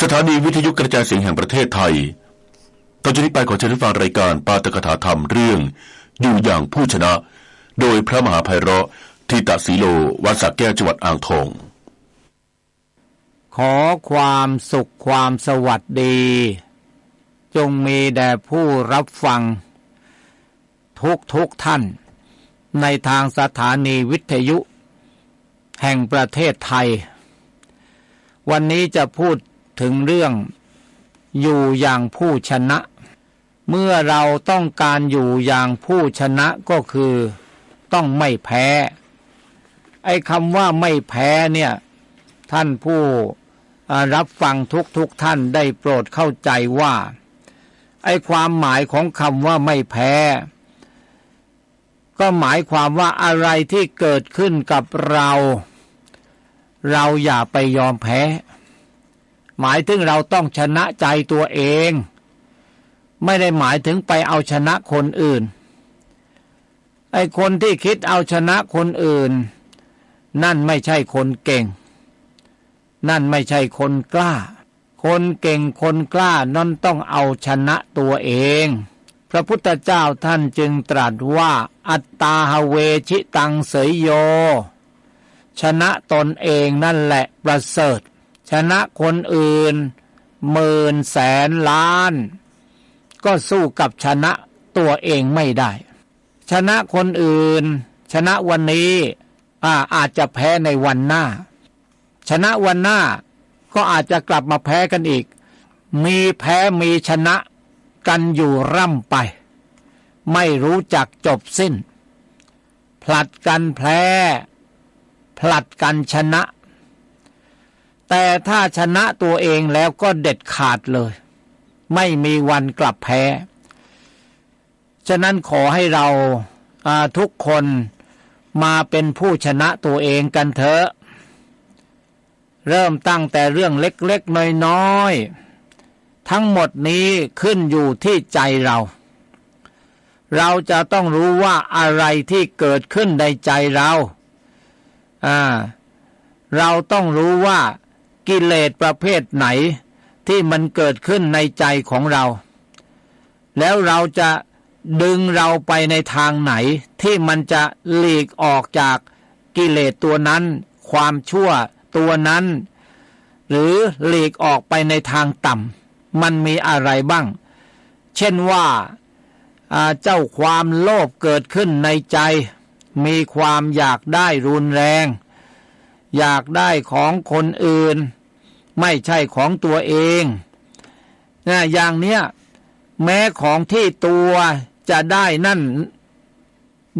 สถานีวิทยุกระจายเสียงแห่งประเทศไทยต่อจากนี้ไปขอเชิญฟังรายการปาตกถาธรรมเรื่อง อยู่อย่างผู้ชนะ โดยพระมหาภัยเราะทิตสีโลวัดสักแก้วจังหวัดอ่างทอง ขอความสุขความสวัสดี จงมีแด่ผู้รับฟัง ทุกทุกท่าน ในทางสถานีวิทยุ แห่งประเทศไทย วันนี้จะพูด ถึงเรื่อง อยู่อย่างผู้ชนะ เมื่อเราต้องการอยู่อย่างผู้ชนะก็คือ ต้องไม่แพ้ ไอ้คำว่าไม่แพ้เนี่ย ท่านผู้รับฟังทุกทุกท่านได้โปรดเข้าใจว่า ไอ้ความหมายของคำว่าไม่แพ้ ก็หมายความว่าอะไรที่เกิดขึ้นกับเรา เราอย่าไปยอมแพ้ หมายถึงเราต้องชนะใจตัวเอง ไม่ได้หมายถึงไปเอาชนะคนอื่น ไอ้คนที่คิดเอาชนะคนอื่น นั่นไม่ใช่คนเก่ง นั่นไม่ใช่คนกล้า คนเก่งคนกล้านั่นต้องเอาชนะตัวเอง พระพุทธเจ้าท่านจึงตรัสว่า อัตตาหเวชิตังเสยโย ชนะตนเองนั่นแหละประเสริฐ ชนะคนอื่นหมื่นแสนล้าน ก็สู้กับชนะตัวเองไม่ได้ ชนะคนอื่น ชนะวันนี้อาอาจจะแพ้ในวันหน้า ชนะวันหน้าก็อาจจะกลับมาแพ้กันอีก มีแพ้มีชนะกันอยู่ร่ำไป ไม่รู้จักจบสิ้น ผลัดกันแพ้ ผลัดกันชนะ แต่ถ้าชนะตัวเองแล้วก็เด็ดขาดเลย ไม่มีวันกลับแพ้ ฉะนั้นขอให้เราทุกคนมาเป็นผู้ชนะตัวเองกันเถอะ เริ่มตั้งแต่เรื่องเล็กๆน้อยๆ ทั้งหมดนี้ขึ้นอยู่ที่ใจเรา เราจะต้องรู้ว่าอะไรที่เกิดขึ้นในใจเรา อ่า เราต้องรู้ว่า กิเลสประเภทไหนที่มันเกิดขึ้นในใจของเรา แล้วเราจะดึงเราไปในทางไหน ที่มันจะหลีกออกจากกิเลสตัวนั้น ความชั่วตัวนั้น หรือหลีกออกไปในทางต่ำมันมีอะไรบ้าง เช่นว่าเจ้าความโลภเกิดขึ้นในใจ มีความอยากได้รุนแรง อยากได้ของคนอื่น ไม่ใช่ของตัวเองนะอย่างเนี้ยแม้ของที่ตัวจะได้นั่น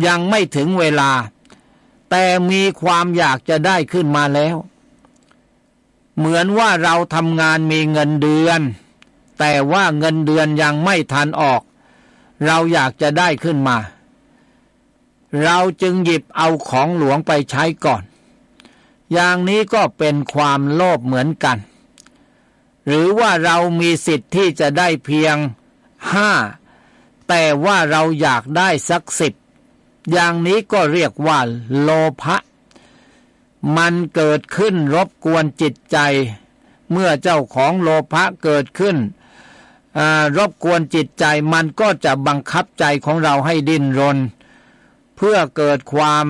ยังไม่ถึงเวลา แต่มีความอยากจะได้ขึ้นมาแล้ว เหมือนว่าเราทำงานมีเงินเดือน แต่ว่าเงินเดือนยังไม่ทันออก เราอยากจะได้ขึ้นมา เราจึงหยิบเอาของหลวงไปใช้ก่อน อย่างนี้ก็เป็นความโลภเหมือนกัน หรือว่าเรามีสิทธิ์ที่จะได้เพียงห้าแต่ว่าเราอยากได้สักสิบอย่างนี้ก็เรียกว่าโลภะมันเกิดขึ้นรบกวนจิตใจ เมื่อเจ้าของโลภะเกิดขึ้นอ่ารบกวนจิตใจมันก็จะบังคับใจของเราให้ดิ้นรน เพื่อเกิดความ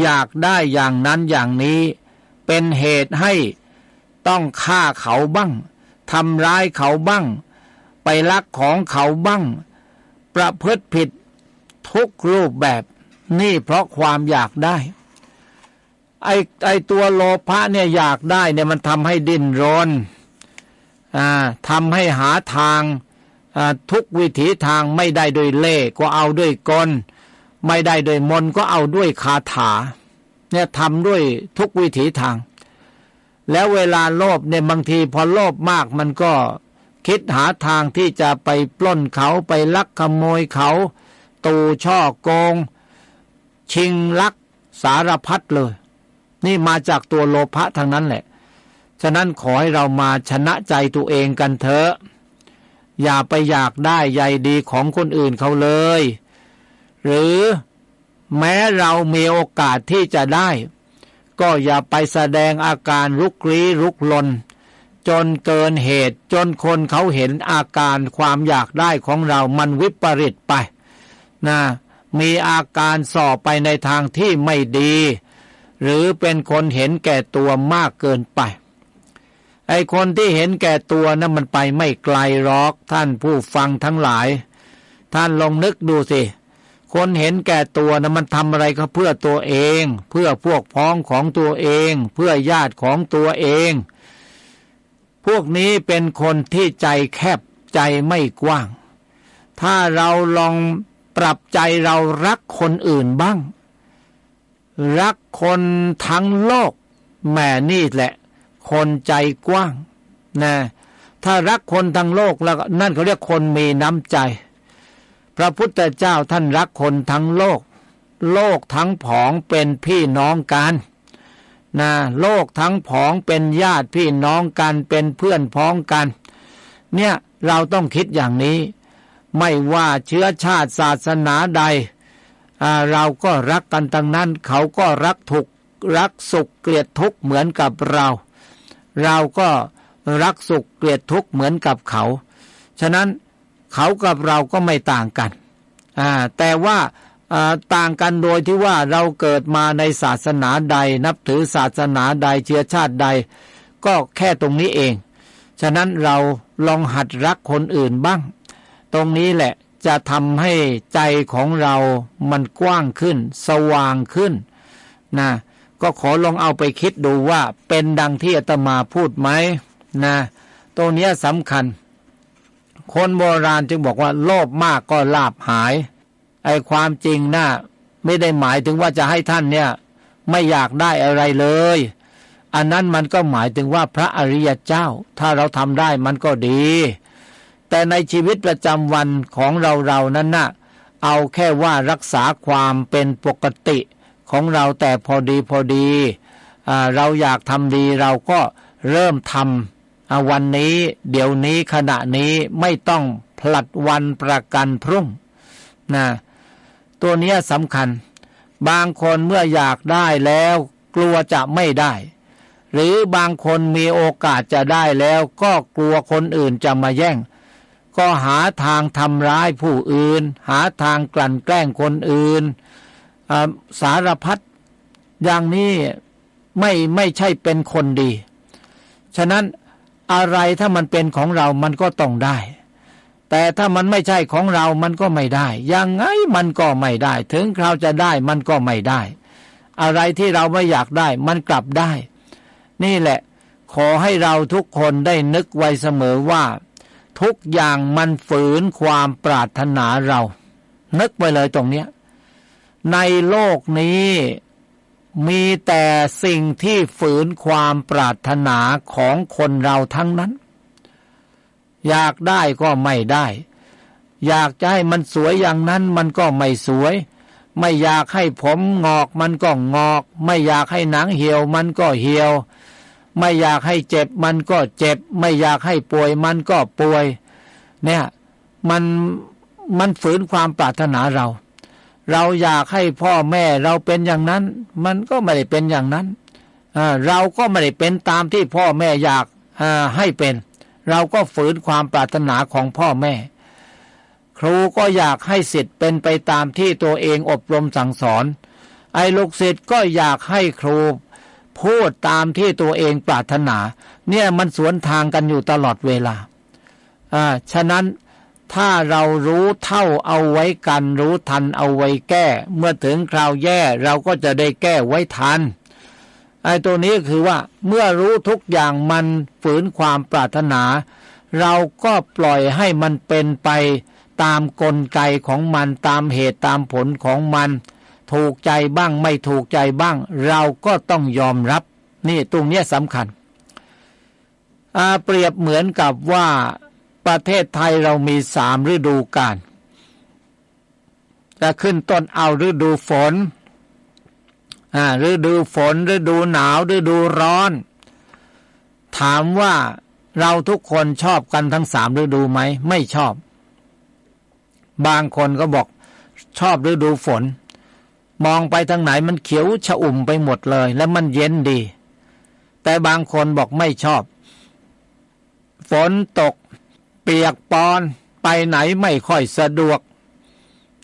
อยากได้อย่างนั้นอย่างนี้ เป็นเหตุให้ต้องฆ่าเขาบ้างทำร้ายเขาบ้าง ไปลักของเขาบ้าง ประพฤติผิดทุกรูปแบบ นี่เพราะความอยากได้ ไอ้ไอ้ตัวโลภะเนี่ยอยากได้เนี่ยมันทำให้ดิ้นรนอ่าทำให้หาทางอ่าทุกวิถีทางไม่ได้ด้วยเล่ก็เอาด้วยกล ไม่ได้ด้วยมนก็เอาด้วยคาถา เนี่ยทำด้วยทุกวิถีทาง แล้วเวลาโลภเนี่ยบางทีพอโลภมากมันก็คิดหาทางที่จะไปปล้นเขาไปลักขโมยเขา ตูช่อโกง ชิงลักสารพัดเลย นี่มาจากตัวโลภะทางนั้นแหละ ฉะนั้นขอให้เรามาชนะใจตัวเองกันเถอะ อย่าไปอยากได้ใยดีของคนอื่นเขาเลย หรือแม้เรามีโอกาสที่จะได้ ก็อย่าไปแสดงอาการลุกลี้ลุกลน จนเกินเหตุจนคนเขาเห็นอาการความอยากได้ของเรามันวิปริตไปนะมีอาการสอบไปในทางที่ไม่ดี หรือเป็นคนเห็นแก่ตัวมากเกินไป ไอคนที่เห็นแก่ตัวนะั้นมันไปไม่ไกลหรอกท่านผู้ฟังทั้งหลาย ท่านลองนึกดูสิ คนเห็นแก่ตัวนะมันทำอะไรก็เพื่อตัวเอง เพื่อพวกพ้องของตัวเอง เพื่อญาติของตัวเอง พวกนี้เป็นคนที่ใจแคบใจไม่กว้าง ถ้าเราลองปรับใจเรารักคนอื่นบ้าง รักคนทั้งโลกแม่นี่แหละ คนใจกว้างนะถ้ารักคนทั้งโลกแล้วนั่นเขาเรียกคนมีน้ำใจ พระพุทธเจ้าท่านรักคนทั้งโลก โลกทั้งผองเป็นพี่น้องกันนะโลกทั้งผองเป็นญาติพี่น้องกันเป็นเพื่อนพ้องกัน เนี่ยเราต้องคิดอย่างนี้ ไม่ว่าเชื้อชาติศาสนาใด เราก็รักกันทั้งนั้น เขาก็รักถูกรักสุขเกลียดทุกข์เหมือนกับเรา เราก็รักสุขเกลียดทุกข์เหมือนกับเขา ฉะนั้น เขากับเราก็ไม่ต่างกันแต่ว่าต่างกันโดยที่ว่าเราเกิดมาในศาสนาใด นับถือศาสนาใดเชื้อชาติใด ก็แค่ตรงนี้เอง ฉะนั้นเราลองหัดรักคนอื่นบ้าง ตรงนี้แหละจะทำให้ใจของเรามันกว้างขึ้น สว่างขึ้นนะก็ขอลองเอาไปคิดดูว่าเป็นดังที่อาตมาพูดไหมนะตรงนี้สำคัญ คนโบราณจึงบอกว่าโลภมากก็ลาบหาย ไอ้ความจริงนะ่ะไม่ได้หมายถึงว่าจะให้ท่านเนี่ย ไม่อยากได้อะไรเลย อันนั้นมันก็หมายถึงว่าพระอริยเจ้า ถ้าเราทำได้มันก็ดี แต่ในชีวิตประจำวันของเราเรานั้นนะ่ะเอาแค่ว่ารักษาความเป็นปกติของเราแต่พอดีพอดี เราอยากทำดีเราก็เริ่มทำ วันนี้เดี๋ยวนี้ขณะนี้ไม่ต้องผลัดวันประกันพรุ่งนะตัวนี้สำคัญ บางคนเมื่ออยากได้แล้วกลัวจะไม่ได้ หรือบางคนมีโอกาสจะได้แล้วก็กลัวคนอื่นจะมาแย่ง ก็หาทางทำร้ายผู้อื่น หาทางกลั่นแกล้งคนอื่น สารพัดอย่างนี้ไม่ไม่ใช่เป็นคนดี ฉะนั้น อะไรถ้ามันเป็นของเรามันก็ต้องได้ แต่ถ้ามันไม่ใช่ของเรามันก็ไม่ได้ ยังไงมันก็ไม่ได้ ถึงคราวจะได้มันก็ไม่ได้ อะไรที่เราไม่อยากได้ มันกลับได้ นี่แหละ ขอให้เราทุกคนได้นึกไว้เสมอว่า ทุกอย่างมันฝืนความปรารถนาเรา นึกไว้เลยตรงเนี้ยในโลกนี้ มีแต่สิ่งที่ฝืนความปรารถนาของคนเราทั้งนั้น อยากได้ก็ไม่ได้ อยากจะให้มันสวยอย่างนั้นมันก็ไม่สวย ไม่อยากให้ผมงอกมันก็งอก ไม่อยากให้หนังเหี่ยวมันก็เหี่ยว ไม่อยากให้เจ็บมันก็เจ็บ ไม่อยากให้ป่วยมันก็ป่วย เนี่ย มันมันฝืนความปรารถนาเรา เราอยากให้พ่อแม่เราเป็นอย่างนั้น มันก็ไม่ได้เป็นอย่างนั้นเราก็ไม่ได้เป็นตามที่พ่อแม่อยากให้เป็น เราก็ฝืนความปรารถนาของพ่อแม่ ครูก็อยากให้สิทธิ์เป็นไปตามที่ตัวเองอบรมสั่งสอน ไอ้ลูกศิษย์ก็อยากให้ครูพูดตามที่ตัวเองปรารถนา เนี่ยมันสวนทางกันอยู่ตลอดเวลา อ่า ฉะนั้น ถ้าเรารู้เท่าเอาไว้กัน รู้ทันเอาไว้แก้ เมื่อถึงคราวแย่เราก็จะได้แก้ไว้ทันไอ้ตัวนี้คือว่า เมื่อรู้ทุกอย่างมันฝืนความปรารถนา เราก็ปล่อยให้มันเป็นไป ตามกลไกของมันตามเหตุตามผลของมัน ถูกใจบ้างไม่ถูกใจบ้าง เราก็ต้องยอมรับ นี่ตรงนี้สำคัญเปรียบเหมือนกับว่า ประเทศไทยเรามีสามฤดูกาลจะขึ้นต้นเอาฤดูฝนอ่าฤดูฝนฤดูหนาวฤดูร้อน ถามว่าเราทุกคนชอบกันทั้งสามฤดูไหม ไม่ชอบ บางคนก็บอกชอบฤดูฝน มองไปทางไหนมันเขียวชอุ่มไปหมดเลย และมันเย็นดี แต่บางคนบอกไม่ชอบ ฝนตก เปียกปอนไปไหนไม่ค่อยสะดวก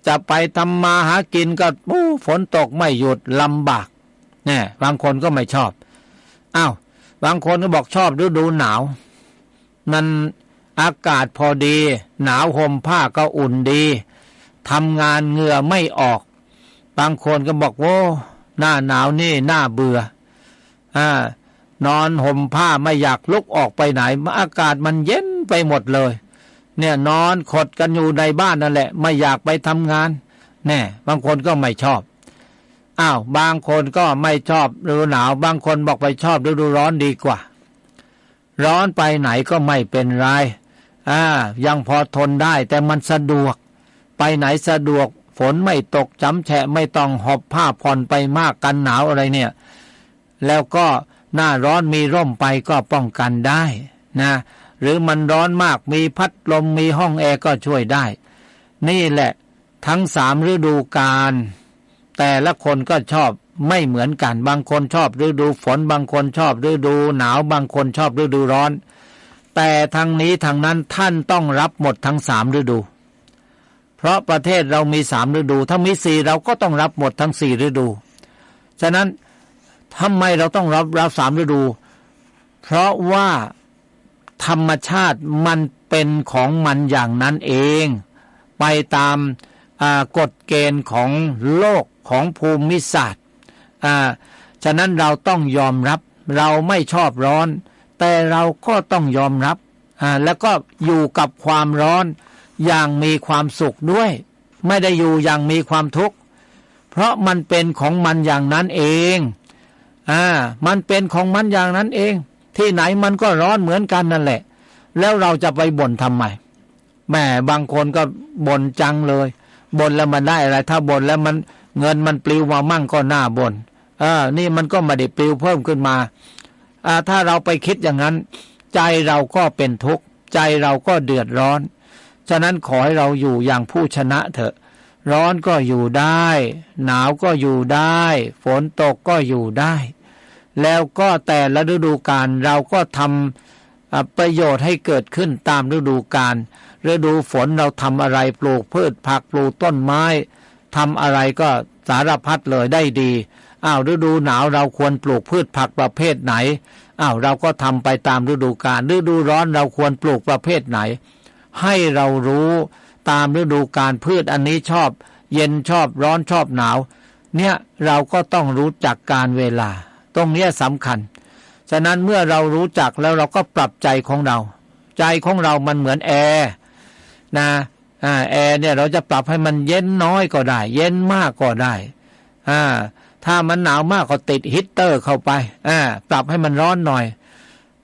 จะไปทำมาหากินก็อู้ฝนตกไม่หยุดลำบากเนี่ยบางคนก็ไม่ชอบอ้าวบางคนก็บอกชอบฤดูหนาว มันอากาศพอดี หนาวห่มผ้าก็อุ่นดีทำงานเหงื่อไม่ออก บางคนก็บอกโอ้หน้าหนาวนี่หน้าเบื่ออ่านอนห่มผ้าไม่อยากลุกออกไปไหน อากาศมันเย็น ไปหมดเลย เนี่ยนอนขดกันอยู่ในบ้านนั่นแหละ ไม่อยากไปทำงาน แน่บางคนก็ไม่ชอบอ้าวบางคนก็ไม่ชอบฤดูหนาว บางคนบอกไปชอบฤดูร้อนดีกว่า ร้อนไปไหนก็ไม่เป็นไรอ่ายังพอทนได้แต่มันสะดวก ไปไหนสะดวกฝนไม่ตกจำแฉะไม่ต้องหอบผ้าผ่อนไปมากกันหนาวอะไรเนี่ย แล้วก็หน้าร้อนมีร่มไปก็ป้องกันได้นะ หรือมันร้อนมากมีพัดลมมีห้องแอร์ก็ช่วยได้ นี่แหละทั้งสามฤดูกาลแต่ละคนก็ชอบไม่เหมือนกัน บางคนชอบฤดูฝน บางคนชอบฤดูหนาว บางคนชอบฤดูร้อน แต่ทางนี้ทางนั้นท่านต้องรับหมดทั้งสามฤดู เพราะประเทศเรามีสามฤดู ถ้ามีสี่เราก็ต้องรับหมดทั้งสี่ฤดู ฉะนั้นทำไมเราต้องรับรับสามฤดู เพราะว่า ธรรมชาติมันเป็นของมันอย่างนั้นเอง ไปตามกฎเกณฑ์ของโลกของภูมิศาสตร์ฉะนั้นเราต้องยอมรับ เราไม่ชอบร้อน แต่เราก็ต้องยอมรับ แล้วก็อยู่กับความร้อนอย่างมีความสุขด้วย ไม่ได้อยู่อย่างมีความทุกข์ เพราะมันเป็นของมันอย่างนั้นเอง อ่า มันเป็นของมันอย่างนั้นเอง ที่ไหนมันก็ร้อนเหมือนกันนั่นแหละ แล้วเราจะไปบ่นทำไมแหมบางคนก็บ่นจังเลยบ่นแล้วมันได้อะไร ถ้าบ่นแล้วมันเงินมันปลิวมามั่งก็หน้าบน่นเออ นี่มันก็ไม่ได้ปลิวเพิ่มขึ้นมาอ่าถ้าเราไปคิดอย่างนั้น ใจเราก็เป็นทุกข์ ใจเราก็เดือดร้อน ฉะนั้นขอให้เราอยู่อย่างผู้ชนะเถอะ ร้อนก็อยู่ได้ หนาวก็อยู่ได้ ฝนตกก็อยู่ได้ แล้วก็แต่ละฤดูกาลเราก็ทำประโยชน์ให้เกิดขึ้นตามฤดูกาลฤดูฝนเราทำอะไรปลูกพืชผักปลูกต้นไม้ทำอะไรก็สารพัดเลยได้ดีอ้าวฤดูหนาวเราควรปลูกพืชผักประเภทไหนอ้าวเราก็ทำไปตามฤดูกาลฤดูร้อนเราควรปลูกประเภทไหน ให้เรารู้ตามฤดูกาลพืชอันนี้ชอบ เย็นชอบร้อนชอบหนาว เนี่ยเราก็ต้องรู้จักการเวลา ตรงนี้สำคัญ ฉะนั้นเมื่อเรารู้จักแล้วเราก็ปรับใจของเรา ใจของเรามันเหมือนแอร์นะแอร์เนี่ยเราจะปรับให้มันเย็นน้อยก็ได้ เย็นมากก็ได้อ่าถ้ามันหนาวมากก็ติดฮีตเตอร์เข้าไปอ่าปรับให้มันร้อนหน่อย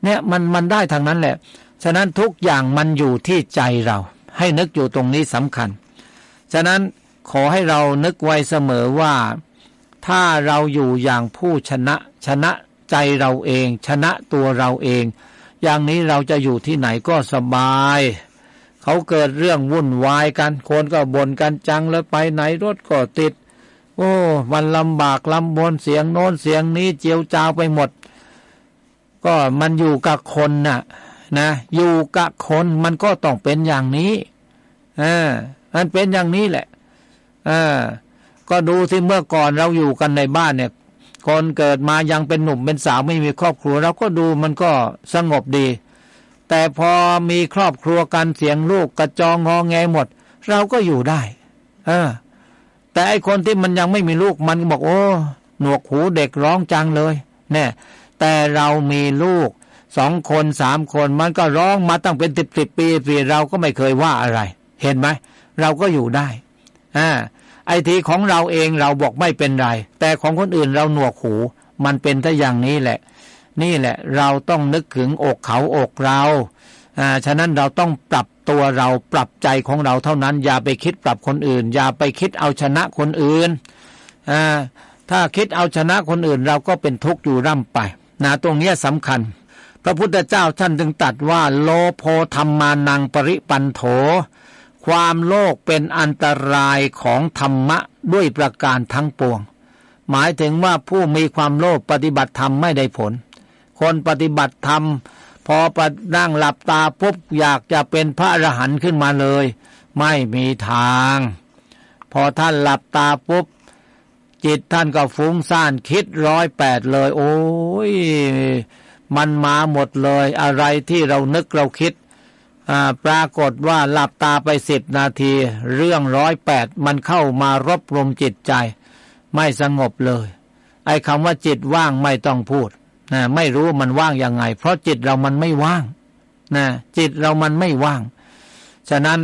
เนี่ยมันมันได้ทางนั้นแหละ ฉะนั้นทุกอย่างมันอยู่ที่ใจเรา ให้นึกอยู่ตรงนี้สำคัญ ฉะนั้นขอให้เรานึกไว้เสมอว่า ถ้าเราอยู่อย่างผู้ชนะ ชนะใจเราเอง ชนะตัวเราเอง อย่างนี้เราจะอยู่ที่ไหนก็สบาย เขาเกิดเรื่องวุ่นวายกัน คนก็บ่นกันจังแล้วไปไหนรถก็ติด โอ้ มันลำบากลำบนเสียงโน้นเสียงนี้เจียวจาวไปหมด ก็มันอยู่กับคนน่ะ นะ อยู่กับคนมันก็ต้องเป็นอย่างนี้อ่ามันเป็นอย่างนี้แหละอ่า ก็ดูที่เมื่อก่อนเราอยู่กันในบ้านเนี่ยคนเกิดมายังเป็นหนุ่มเป็นสาวไม่มีครอบครัว เราก็ดูมันก็สงบดี แต่พอมีครอบครัวกันเสียงลูกกระจองงอแงหมด เราก็อยู่ได้ เออ แต่ไอคนที่มันยังไม่มีลูกมันบอกโอ้หนวกหูเด็กร้องจังเลยเนี่ยแต่เรามีลูกสองคนสามคนมันก็ร้องมาตั้งเป็นสิบสิบปีปีเราก็ไม่เคยว่าอะไร เห็นไหมเราก็อยู่ได้อ่า ไอทีของเราเองเราบอกไม่เป็นไร แต่ของคนอื่นเราหนวกหู มันเป็นถ้าอย่างนี้แหละ นี่แหละเราต้องนึกถึงอกเขาอกเราอ่าฉะนั้นเราต้องปรับตัวเราปรับใจของเราเท่านั้น อย่าไปคิดปรับคนอื่น อย่าไปคิดเอาชนะคนอื่นอ่าถ้าคิดเอาชนะคนอื่นเราก็เป็นทุกข์อยู่ร่ำไปนะตรงนี้สำคัญ พระพุทธเจ้าท่านจึงตัดว่า โลโพธรรมานังปริปันโถ ความโลภเป็นอันตรายของธรรมะด้วยประการทั้งปวง หมายถึงว่าผู้มีความโลภปฏิบัติธรรมไม่ได้ผล คนปฏิบัติธรรม พอปนั่งหลับตาปุ๊บอยากจะเป็นพระอรหันต์ขึ้นมาเลย ไม่มีทาง พอท่านหลับตาปุ๊บจิตท่านก็ฟุ้งซ่านคิดร้อยแปดเลย โอ้ยมันมาหมดเลย อะไรที่เรานึกเราคิด ปรากฏว่าหลับตาไปสิบนาที เรื่องร้อยแปดมันเข้ามารบรมจิตใจ ไม่สงบเลย ไอ้คำว่าจิตว่างไม่ต้องพูดนะไม่รู้มันว่างยังไง เพราะจิตเรามันไม่ว่างนะจิตเรามันไม่ว่าง ฉะนั้น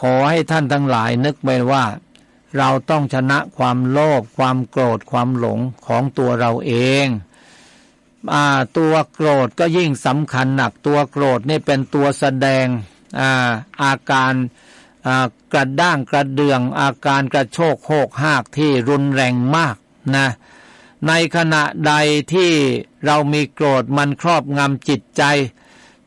ขอให้ท่านทั้งหลายนึกไปว่า เราต้องชนะความโลภความโกรธความหลงของตัวเราเอง ตัวโกรธก็ยิ่งสำคัญหนักตัวโกรธนี่เป็นตัวแสดงอาอาการากระด้างกระเดือง อาการกระโชกโคกหากที่รุนแรงมากนะในขณะใดที่เรามีโกรธมันครอบงำจิตใจ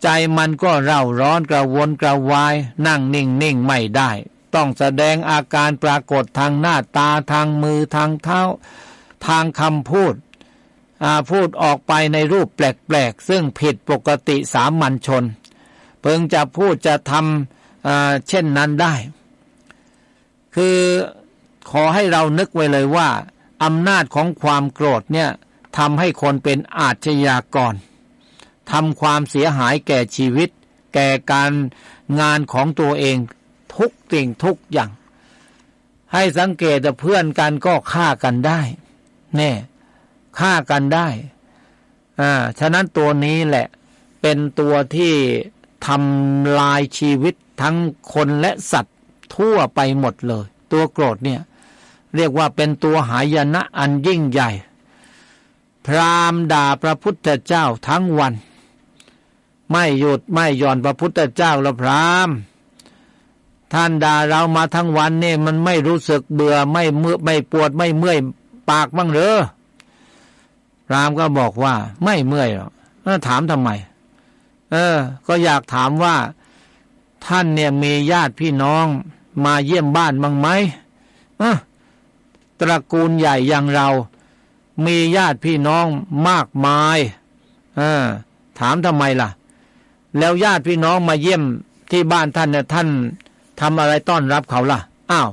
ใจมันก็เร่าร้อนกระวนกระวาย นั่งนิ่งนิ่งไม่ได้ ต้องแสดงอาการปรากฏทางหน้าตาทางมือทางเท้า ทางคำพูด พูดออกไปในรูปแปลกๆ ซึ่งผิดปกติสามัญชน เพิ่งจะพูดจะทำเช่นนั้นได้ คือขอให้เรานึกไว้เลยว่าอำนาจของความโกรธเนี่ยทำให้คนเป็นอาชญากรทำความเสียหายแก่ชีวิต แก่การงานของตัวเองทุกสิ่งทุกอย่าง ให้สังเกตเพื่อนกันก็ฆ่ากันได้ แน่ ฆ่ากันได้อ่าฉะนั้นตัวนี้แหละเป็นตัวที่ทำลายชีวิตทั้งคนและสัตว์ทั่วไปหมดเลย ตัวโกรธเนี่ย เรียกว่าเป็นตัวหายนะอันยิ่งใหญ่ พรามด่าพระพุทธเจ้าทั้งวัน ไม่หยุดไม่หย่อนพระพุทธเจ้าละพรามท่านด่าเรามาทั้งวันเนี่ยมันไม่รู้สึกเบื่อไม่เมื่อไม่ปวดไม่เมื่อยปากบ้างเหรอ รามก็บอกว่าไม่เมื่อยหรอกแล้วถามทำไม เออ ก็อยากถามว่า ท่านเนี่ยมีญาติพี่น้องมาเยี่ยมบ้านบ้างไหมออตระกูลใหญ่อย่างเรา มีญาติพี่น้องมากมายเออถามทำไมล่ะ แล้วญาติพี่น้องมาเยี่ยมที่บ้านท่านเนี่ยท่านทำอะไรต้อนรับเขาล่ะ อ้าว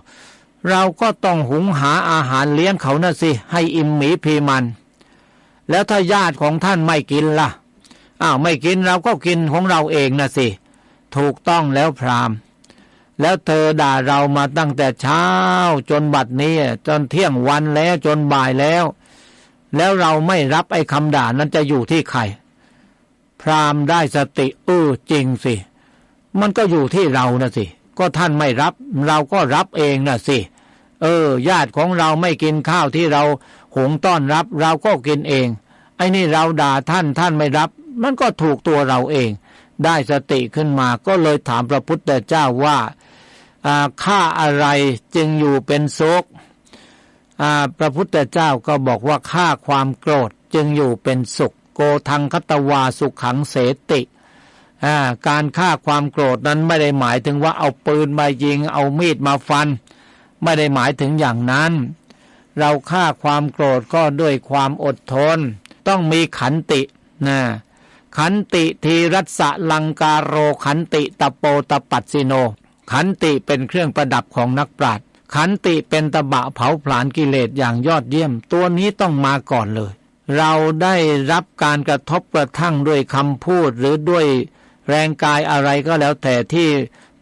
เราก็ต้องหุงหาอาหารเลี้ยงเขาน่ะสิ ให้อิ่มหมีพีมัน แล้วถ้าญาติของท่านไม่กินล่ะ อ้าวไม่กินเราก็กินของเราเองนะสิ ถูกต้องแล้วพรามแล้วเธอด่าเรามาตั้งแต่เช้า จนบัดนี้จนเที่ยงวันแล้วจนบ่ายแล้ว แล้วเราไม่รับไอ้คำด่านั้นจะอยู่ที่ใคร พรามได้สติเออจริงสิ มันก็อยู่ที่เรานะสิ ก็ท่านไม่รับ เราก็รับเองนะสิ เออ ญาติของเราไม่กินข้าวที่เรา หุงต้อนรับเราก็กินเอง ไอ้นี่เราด่าท่านท่านไม่รับ มันก็ถูกตัวเราเอง ได้สติขึ้นมาก็เลยถามพระพุทธเจ้าว่าค่าอะไรจึงอยู่เป็นโศกพระพุทธเจ้าก็บอกว่าค่าความโกรธจึงอยู่เป็นสุข โกทังคตวาสุขขังเสติการฆ่าความโกรธนั้นไม่ได้หมายถึงว่าเอาปืนมายิงเอามีดมาฟัน ไม่ได้หมายถึงอย่างนั้น เราฆ่าความโกรธก็ด้วยความอดทน ต้องมีขันตินะขันติทีรัสลังการโรขันติตะโปตะปัสสิโน ขันติเป็นเครื่องประดับของนักปราชญ์ขันติเป็นตะบะเผาผลาญกิเลสอย่างยอดเยี่ยม ตัวนี้ต้องมาก่อนเลย เราได้รับการกระทบกระทั่งด้วยคำพูดหรือด้วยแรงกายอะไรก็แล้วแต่ที่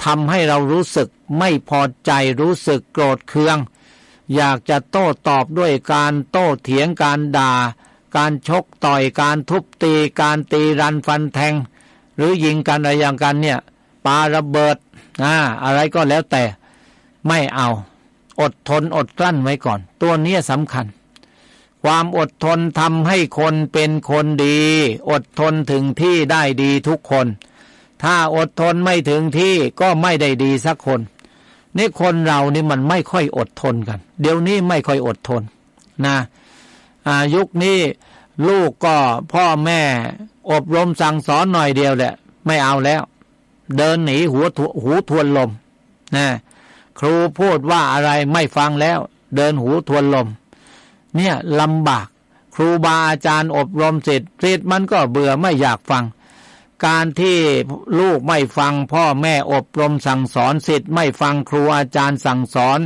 ทำให้เรารู้สึกไม่พอใจรู้สึกโกรธเคือง อยากจะโต้ตอบด้วยการโต้เถียงการด่า การชกต่อยการทุบตี การตีรันฟันแทง หรือยิงกันอะไรอย่างกันเนี่ยปาระเบิดอ่าอะไรก็แล้วแต่ไม่เอา อดทนอดกลั้นไว้ก่อน ตัวนี้สำคัญ ความอดทนทำให้คนเป็นคนดี อดทนถึงที่ได้ดีทุกคน ถ้าอดทนไม่ถึงที่ก็ไม่ได้ดีสักคน นี่คนเรานี่มันไม่ค่อยอดทนกัน เดี๋ยวนี้ไม่ค่อยอดทนนะอายุคนี้ลูกก็พ่อแม่ อบรมสั่งสอนหน่อยเดียวแหละ ไม่เอาแล้ว เดินหนีหัวหูทวนลมนะครูพูดว่าอะไรไม่ฟังแล้ว เดินหูทวนลม เนี่ยลำบาก ครูบาอาจารย์อบรมเสร็จเสร็จมันก็เบื่อไม่อยากฟัง การที่ลูกไม่ฟังพ่อแม่อบรมสั่งสอนสิทธิ์ไม่ฟังครูอาจารย์สั่งสอน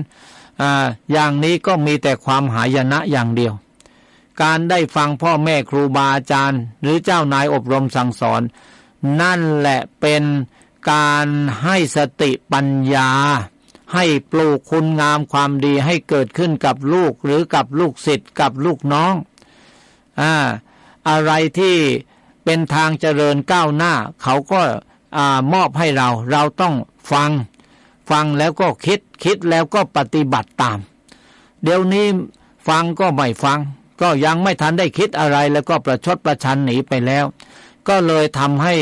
อาอย่างนี้ก็มีแต่ความหายนะอย่างเดียว การได้ฟังพ่อแม่ครูบาอาจารย์ หรือเจ้านายอบรมสั่งสอน นั่นแหละเป็นการให้สติปัญญา ให้ปลูกคุณงามความดีให้เกิดขึ้นกับลูกหรือกับลูกศิษย์กับลูกน้องอ่าอะไรที่ เป็นทางเจริญก้าวหน้า เขาก็อมอบให้เรา เราต้องฟังฟังแล้วก็คิดคิดแล้วก็ปฏิบัติตาม เดี๋ยวนี้ฟังก็ไม่ฟัง ก็ยังไม่ทันได้คิดอะไรแล้วก็ประชดประชันหนีไปแล้ว ก็เลยทำให้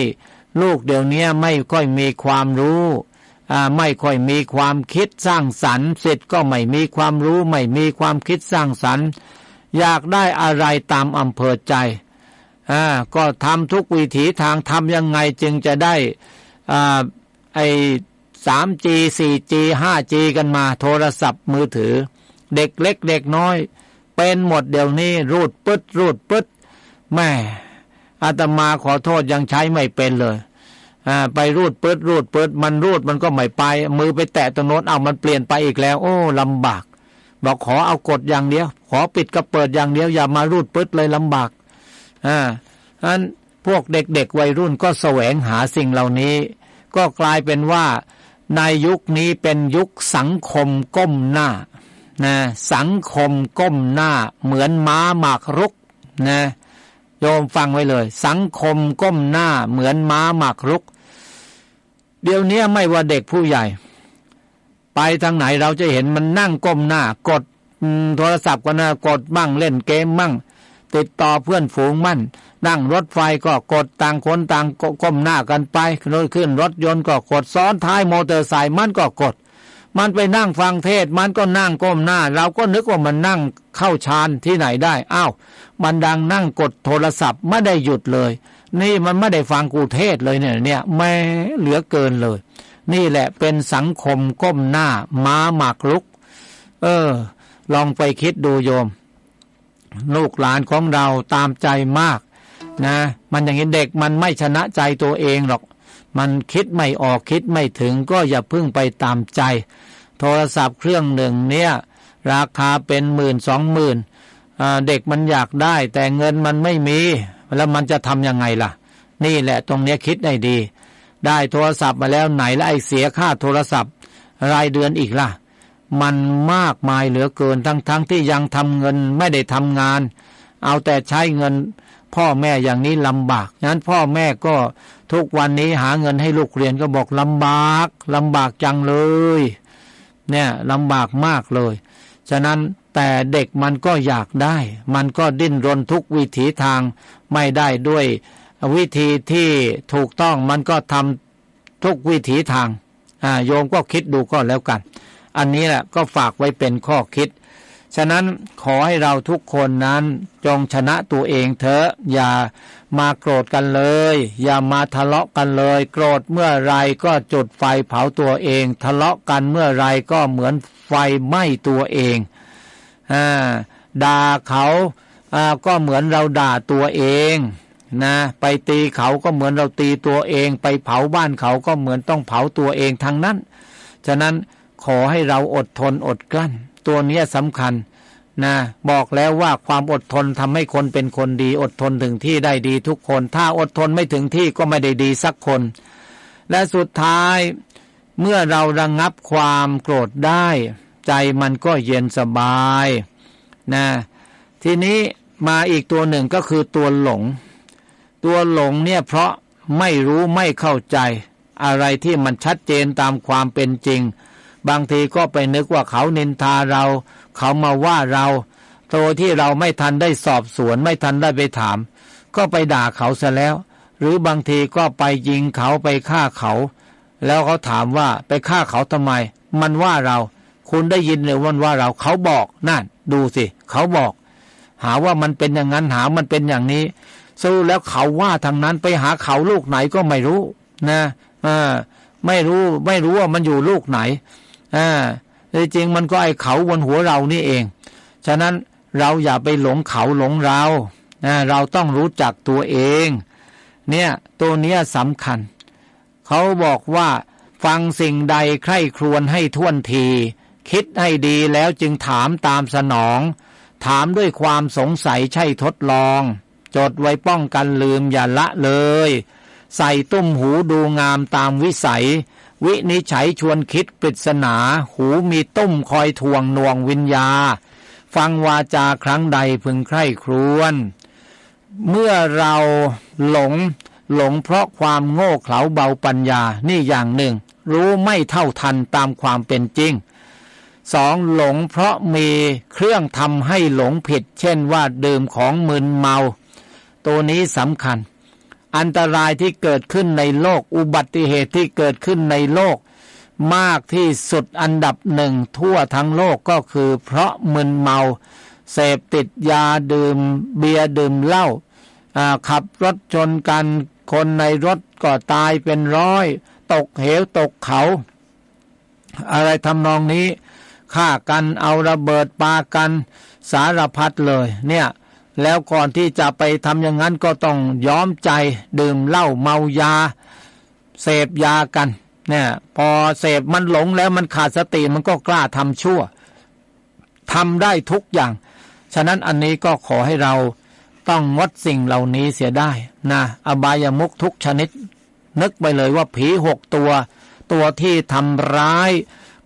ลูกเดี๋ยวนี้ไม่ค่อยมีความรู้ไม่ค่อยมีความคิดสร้างสรรค์เสร็จก็ไม่มีความรู้ ไม่มีความคิดสร้างสรรค์ อยากได้อะไรตามอำเภอใจ อ่าก็ทำทุกวิถีทางทำยังไงจึงจะได้อ่าไอ 3G 4G 5G กันมาโทรศัพท์มือถือ เด็กเล็กเด็กน้อย เป็นหมดเดี๋ยวนี้ รูดปึ๊ด รูดปึ๊ดแม่อาตมาขอโทษยังใช้ไม่เป็นเลยอ่าไปรูดปึ๊ด รูดปึ๊ด มันรูดมันก็ไม่ไป มือไปแตะตรงโน้นเอามันเปลี่ยนไปอีกแล้ว โอ้ลำบาก บอกขอเอากดอย่างเดียว ขอปิดกับเปิดอย่างเดียวอย่ามารูดปึ๊ดเลยลำบาก อ่าอันพวกเด็กๆวัยรุ่นก็แสวงหาสิ่งเหล่านี้ ก็กลายเป็นว่าในยุคนี้เป็นยุคสังคมก้มหน้านะสังคมก้มหน้าเหมือนม้าหมากรุกนะโยมฟังไว้เลย สังคมก้มหน้าเหมือนม้าหมากรุก เดี๋ยวนี้ไม่ว่าเด็กผู้ใหญ่ ไปทางไหนเราจะเห็นมันนั่งก้มหน้า กดโทรศัพท์ก็นะกดมั่งเล่นเกมมั่ง ติดต่อเพื่อนฝูงมั่น นั่งรถไฟก็กดต่างคนต่างก้มหน้ากันไปรถขึ้นรถยนต์ก็กดซ้อนท้ายมอเตอร์ไซค์มันก็กด มันไปนั่งฟังเทศมันก็นั่งก้มหน้า เราก็นึกว่ามันนั่งเข้าฌานที่ไหนได้อ้าวมันดังนั่งกดโทรศัพท์ไม่ได้หยุดเลย นี่มันไม่ได้ฟังกูเทศเลยเนี่ยเนี่ยแม่เหลือเกินเลย นี่แหละเป็นสังคมก้มหน้าม้าหมากลุก เออ ลองไปคิดดูโยม ลูกหลานของเราตามใจมากนะมันอย่างนี้เด็กมันไม่ชนะใจตัวเองหรอก มันคิดไม่ออกคิดไม่ถึงก็อย่าพึ่งไปตามใจ โทรศัพท์เครื่องหนึ่งเนี่ยราคาเป็นหมื่นสองหมื่นเด็กมันอยากได้แต่เงินมันไม่มี แล้วมันจะทำยังไงล่ะ นี่แหละตรงเนี้ยคิดให้ดี ได้โทรศัพท์มาแล้วไหนแล้วไอ้เสียค่าโทรศัพท์ รายเดือนอีกล่ะ มันมากมายเหลือเกินทั้งๆทที่ยังทำเงินไม่ได้ทำงาน เอาแต่ใช้เงิน พ่อแม่อย่างนี้ลำบากฉะนั้นพ่อแม่ก็ทุกวันนี้หาเงินให้ลูกเรียนก็บอกลำบากลำบากจังเลย เนี่ยลำบากมากเลย ฉะนั้นแต่เด็กมันก็อยากได้ มันก็ดิ้นรนทุกวิถีทางไม่ได้ด้วย วิธีที่ถูกต้องมันก็ทำทุกวิถีทางอ่าโยมก็คิดดูก็แล้วกัน อันนี้แหละก็ฝากไว้เป็นข้อคิด ฉะนั้นขอให้เราทุกคนนั้นจงชนะตัวเองเถอะ อย่ามาโกรธกันเลย อย่ามาทะเลาะกันเลย โกรธเมื่อไรก็จุดไฟเผาตัวเอง ทะเลาะกันเมื่อไรก็เหมือนไฟไหม้ตัวเองอ่าด่าเขาอ่าก็เหมือนเราด่าตัวเองนะไปตีเขาก็เหมือนเราตีตัวเอง ไปเผาบ้านเขาก็เหมือนต้องเผาตัวเองทั้งนั้น ฉะนั้น ขอให้เราอดทนอดกลั้น ตัวนี้สำคัญนะบอกแล้วว่าความอดทนทำให้คนเป็นคนดี อดทนถึงที่ได้ดีทุกคน ถ้าอดทนไม่ถึงที่ก็ไม่ได้ดีสักคน และสุดท้ายเมื่อเราระงงับความโกรธได้ ใจมันก็เย็นสบายนะทีนี้มาอีกตัวหนึ่งก็คือตัวหลง ตัวหลงเนี่ยเพราะไม่รู้ไม่เข้าใจ อะไรที่มันชัดเจนตามความเป็นจริง บางทีก็ไปนึกว่าเขานินทาเรา เขามาว่าเราโดยที่เราไม่ทันได้สอบสวนไม่ทันได้ไปถาม ก็ไปด่าเขาซะแล้ว หรือบางทีก็ไปยิงเขาไปฆ่าเขา แล้วเขาถามว่าไปฆ่าเขาทำไม มันว่าเรา คุณได้ยินหรือวันว่าเราเขาบอกนั่นดูสิเขาบอก หาว่ามันเป็นอย่างนั้นหามันเป็นอย่างนี้สู้แล้วเขาว่าทางนั้นไปหาเขาลูกไหนก็ไม่รู้ นะอ่าไม่รู้ไม่รู้ว่ามันอยู่ลูกไหน อ่าจริงมันก็ไอเขาบนหัวเรานี่เอง ฉะนั้นเราอย่าไปหลงเขาหลงเรานะเราต้องรู้จักตัวเอง เนี่ยตัวเนี้ยสำคัญ เขาบอกว่าฟังสิ่งใดใคร่ครวญให้ท่วนที คิดให้ดีแล้วจึงถามตามสนอง ถามด้วยความสงสัยใช่ทดลอง จดไว้ป้องกันลืมอย่าละเลย ใส่ตุ้มหูดูงามตามวิสัย วินิจฉัยชวนคิดปริศนา หูมีตุ้มคอยทวงนวงวิญญา ฟังวาจาครั้งใดพึงใคร่ครวญเมื่อเราหลงหลงเพราะความโง่เขลาเบาปัญญานี่อย่างหนึ่ง รู้ไม่เท่าทันตามความเป็นจริงสองหลงเพราะมีเครื่องทำให้หลงผิด เช่นว่าดื่มของมึนเมา ตัวนี้สำคัญ อันตรายที่เกิดขึ้นในโลก อุบัติเหตุที่เกิดขึ้นในโลก มากที่สุดอันดับหนึ่งทั่วทั้งโลกก็คือ เพราะมึนเมา เสพติดยาดื่มเบียร์ดื่มเหล้าขับรถชนกันคนในรถก็ตายเป็นร้อย ตกเหวตกเขา อะไรทำนองนี้ฆ่ากันเอาระเบิดปากันสารพัดเลย เนี่ย แล้วก่อนที่จะไปทำอย่างนั้นก็ต้องย้อมใจดื่มเหล้าเมายา เสพยากันเนี่ยพอเสพมันหลงแล้วมันขาดสติมันก็กล้าทำชั่วทำได้ทุกอย่าง ฉะนั้นอันนี้ก็ขอให้เราต้องงดสิ่งเหล่านี้เสียได้นะอบายมุกทุกชนิด นึกไปเลยว่าผีหกตัว ตัวที่ทำร้าย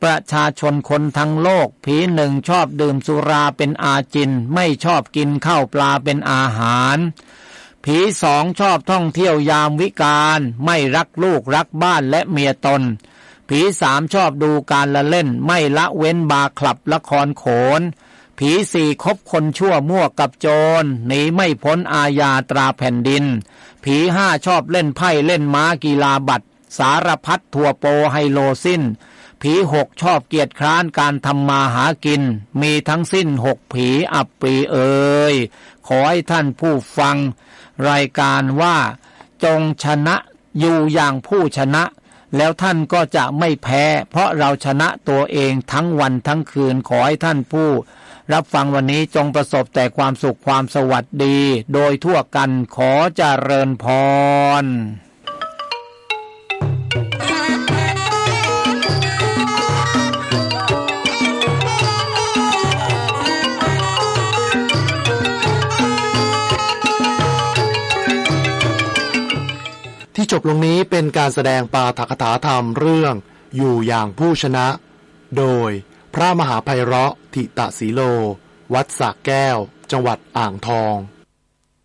ประชาชนคนทั้งโลก ผีหนึ่งชอบดื่มสุราเป็นอาจิน ไม่ชอบกินข้าวปลาเป็นอาหาร ผีสองชอบท่องเที่ยวยามวิการ ไม่รักลูกรักบ้านและเมียตน ผีสามชอบดูการละเล่น ไม่ละเว้นบาคลับละครโขน ผีสี่คบคนชั่วมั่วกับโจรหนีไม่พ้นอาญาตราแผ่นดิน ผีห้าชอบเล่นไพ่เล่นม้ากีฬาบัตรสารพัดทั่วโปไฮโลสิ้น ผีหกชอบเกียรติคร้านการทำมาหากิน มีทั้งสิ้นหกผีอับปรีเอ่ยขอให้ท่านผู้ฟัง รายการว่าจงชนะอยู่อย่างผู้ชนะ แล้วท่านก็จะไม่แพ้ เพราะเราชนะตัวเองทั้งวันทั้งคืนขอให้ท่านผู้ รับฟังวันนี้จงประสบแต่ความสุขความสวัสดี โดยทั่วกันขอจเจริญพร ที่จบลงนี้เป็นการแสดงปาฐกถาธรรมเรื่อง อยู่อย่างผู้ชนะ โดยพระมหาไพเราะทิตะสีโล วัดสากแก้ว จังหวัดอ่างทอง